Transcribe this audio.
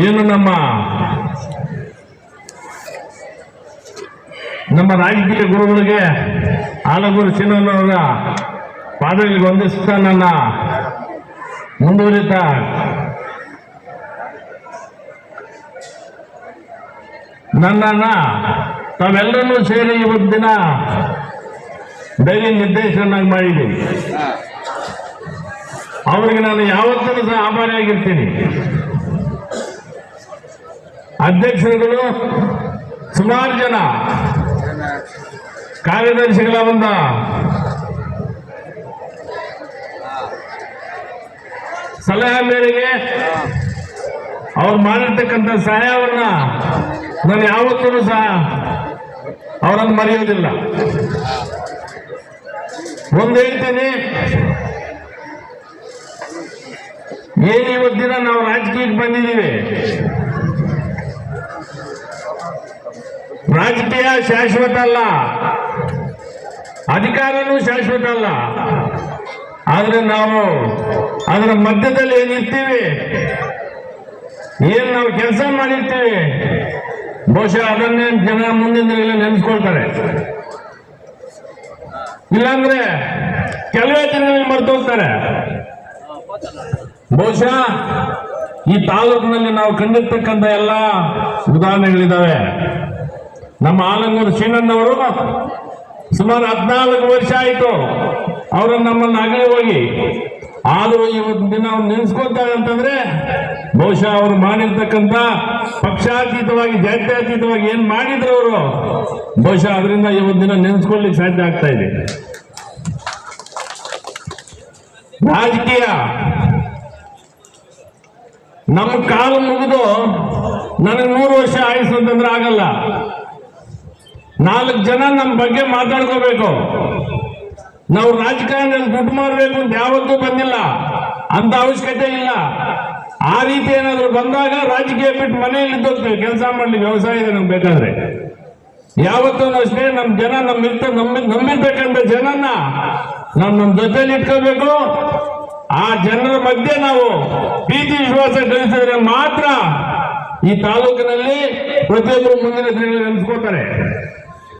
ಏನು ನಮ್ಮ ನಮ್ಮ ರಾಜಕೀಯ ಗುರುಗಳಿಗೆ ಆಲಗೂರು ಚಿನ್ನವರ ಪಾದಗಳಿಗೆ ವಂದಿಸ್ತಾ ನನ್ನ ಮುಂದುವರಿತ ನನ್ನ ತಾವೆಲ್ಲರನ್ನೂ ಸೇರಿ ಇವತ್ತು ದಿನ ಡೈರಿ ನಿರ್ದೇಶನಾಗಿ ಮಾಡಿದ್ದೀನಿ ಅವರಿಗೆ ನಾನು ಯಾವತ್ತೂ ಸಹ ಆಭಾರಿಯಾಗಿರ್ತೀನಿ ಅಧ್ಯಕ್ಷರುಗಳು ಸುಮಾರು ಜನ. ಕಾರ್ಯದರ್ಶಿಗಳ ಒಂದು ಸಲಹೆ ಮೇರೆಗೆ ಅವ್ರು ಮಾಡಿರ್ತಕ್ಕಂಥ ಸಹಾಯವನ್ನ ನಾನು ಯಾವತ್ತೂ ಸಹ ಅವರನ್ನು ಮರೆಯೋದಿಲ್ಲ. ಒಂದು ಹೇಳ್ತೀನಿ, ಏನು ಇವತ್ತು ದಿನ ನಾವು ರಾಜಕೀಯಕ್ಕೆ ಬಂದಿದ್ದೀವಿ? ರಾಜಕೀಯ ಶಾಶ್ವತ ಅಲ್ಲ. ಅಧಿಕಾರನೂ ಶಾಶ್ವತ ಅಲ್ಲ. ಆದರೆ ನಾವು ಅದರ ಮಧ್ಯದಲ್ಲಿ ಏನಿರ್ತೀವಿ? ಏನು ನಾವು ಕೆಲಸ ಮಾಡಿರ್ತೀವಿ? ಬಹುಶಃ ಅದನ್ನೇ ಜನ ಮುಂದಿನ ದಿನಗಳಲ್ಲಿ ನೆನೆಸ್ಕೊಳ್ತಾರೆ. ಇಲ್ಲಾಂದ್ರೆ ಕೆಲವೇ ದಿನಗಳಲ್ಲಿ ಮರೆತೋಗ್ತಾರೆ. ಬಹುಶಃ ಈ ತಾಲೂಕಿನಲ್ಲಿ ನಾವು ಕಂಡಿರ್ತಕ್ಕಂಥ ಎಲ್ಲ ಉದಾಹರಣೆಗಳಿದ್ದಾವೆ. ನಮ್ಮ ಆಲಂಗೂರು ಶ್ರೀನಣ್ಣವರು ಸುಮಾರು ಹದಿನಾಲ್ಕು ವರ್ಷ ಆಯಿತು ಅವರು ನಮ್ಮನ್ನು ಅಗಲಿ ಹೋಗಿ. ಆದರೂ ಇವತ್ತು ದಿನ ಅವ್ರು ನೆನೆಸ್ಕೊತಾರೆ ಅಂತಂದ್ರೆ ಬಹುಶಃ ಅವರು ಮಾಡಿರ್ತಕ್ಕಂಥ ಪಕ್ಷಾತೀತವಾಗಿ, ಜಾತ್ಯಾತೀತವಾಗಿ ಏನು ಮಾಡಿದ್ರು ಅವರು, ಬಹುಶಃ ಅದರಿಂದ ಇವತ್ತು ದಿನ ನೆನೆಸ್ಕೊಳ್ಳಿಕ್ಕೆ ಸಾಧ್ಯ ಆಗ್ತಾ ಇದೆ. ರಾಜಕೀಯ. ನಮ್ಮ ಕಾಲು ಮುಗಿದು ನನಗೆ ನೂರು ವರ್ಷ ಆಯಿಸು ಅಂತಂದ್ರೆ ಆಗಲ್ಲ. ನಾಲ್ಕು ಜನ ನಮ್ಮ ಬಗ್ಗೆ ಮಾತಾಡ್ಕೋಬೇಕು. ನಾವು ರಾಜಕಾರಣದಲ್ಲಿ ದುಡ್ಡು ಮಾಡಬೇಕು ಅಂತ ಯಾವತ್ತೂ ಬಂದಿಲ್ಲ. ಅಂತ ಅವಶ್ಯಕತೆ ಇಲ್ಲ. ಆ ರೀತಿ ಏನಾದರೂ ಬಂದಾಗ ರಾಜಕೀಯ ಬಿಟ್ಟು ಮನೆಯಲ್ಲಿ ಇದ್ದೋಗ್ತೇವೆ ಕೆಲಸ ಮಾಡಲಿ, ವ್ಯವಸಾಯ ಇದೆ ನಮ್ಗೆ ಬೇಕಾದ್ರೆ. ಯಾವತ್ತೂ ಅಷ್ಟೇ ನಮ್ಮ ಜನ ನಮ್ಮ ನಂಬಿರ್ಬೇಕಂತ ಜನನ ನಾವು ನಮ್ಮ ಜೊತೆಲಿ ಇಟ್ಕೋಬೇಕು. ಆ ಜನರ ಮಧ್ಯೆ ನಾವು ಪ್ರೀತಿ ವಿಶ್ವಾಸ ಗಳಿಸಿದ್ರೆ ಮಾತ್ರ ಈ ತಾಲೂಕಿನಲ್ಲಿ ಪ್ರತಿಯೊಬ್ಬರು ಮುಂದಿನ ದಿನಗಳಲ್ಲಿ ನೆನೆಸ್ಕೋತಾರೆ